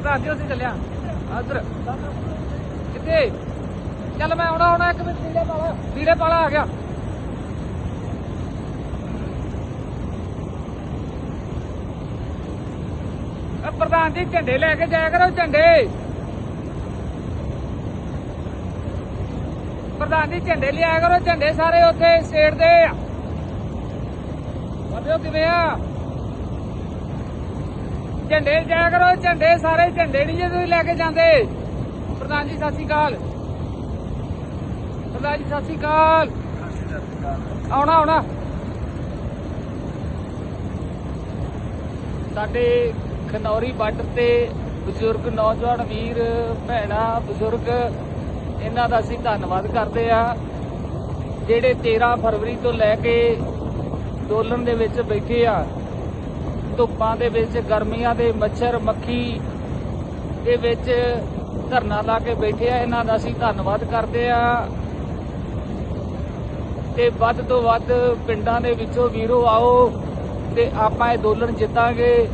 ਪ੍ਰਧਾਨ ਜੀ ਅਸੀਂ ਚੱਲਿਆ ਉਧਰ ਕਿੱਥੇ? ਚੱਲ ਮੈਂ ਆਉਣਾ ਆਉਣਾ ਇੱਕ ਮਿੰਟ ਵੀੜੇ ਪਾਲਾ ਵੀੜੇ ਪਾਲਾ ਆ ਗਿਆ। ਪ੍ਰਧਾਨ ਜੀ, ਝੰਡੇ ਲੈ ਕੇ ਜਾਇਆ ਕਰੋ, ਝੰਡੇ। ਪ੍ਰਧਾਨ ਜੀ, ਝੰਡੇ ਲਿਆਇਆ ਕਰੋ, ਝੰਡੇ ਸਾਰੇ ਉੱਥੇ ਸਟੇਟ ਦੇ। ਆ ਵਧਿਓ ਕਿਵੇਂ ਆ? ਝੰਡੇ ਜਾਇਆ ਕਰੋ, ਝੰਡੇ ਸਾਰੇ ਝੰਡੇ ਨਹੀਂ ਜੇ ਤੁਸੀਂ ਲੈ ਕੇ ਜਾਂਦੇ। ਪ੍ਰਧਾਨ ਜੀ, ਸਤਿ ਸ਼੍ਰੀ ਅਕਾਲ। ਪ੍ਰਧਾਨ ਜੀ, ਸਤਿ ਸ਼੍ਰੀ ਅਕਾਲ। ਆਉਣਾ ਆਉਣਾ। ਸਾਡੇ ਖਨੌਰੀ ਬਾਰਡਰ ਤੇ ਬਜ਼ੁਰਗ ਨੌਜਵਾਨ ਵੀਰ, ਭੈਣਾ, ਬਜ਼ੁਰਗ, ਇਹਨਾਂ ਦਾ ਅਸੀਂ ਧੰਨਵਾਦ ਕਰਦੇ ਆ ਜਿਹੜੇ 13 ਫਰਵਰੀ ਤੋਂ ਲੈ ਕੇ ਅੰਦੋਲਨ ਦੇ ਵਿੱਚ ਬੈਠੇ ਆ। ਧੁੱਪਾਂ ਦੇ ਵਿੱਚ, ਗਰਮੀਆਂ ਦੇ ਮੱਛਰ, ਮੱਖੀ ਦੇ ਵਿੱਚ ਧਰਨਾ ਲਾ ਕੇ ਬੈਠੇ ਆ। ਇਹਨਾਂ ਦਾ ਅਸੀਂ ਧੰਨਵਾਦ ਕਰਦੇ ਆ। ਤੇ ਵੱਧ ਤੋਂ ਵੱਧ ਪਿੰਡਾਂ ਦੇ ਵਿੱਚੋਂ ਵੀਰੋ ਆਓ ਤੇ ਆਪਾਂ ਇਹ ਅੰਦੋਲਨ ਜਿੱਤਾਂਗੇ।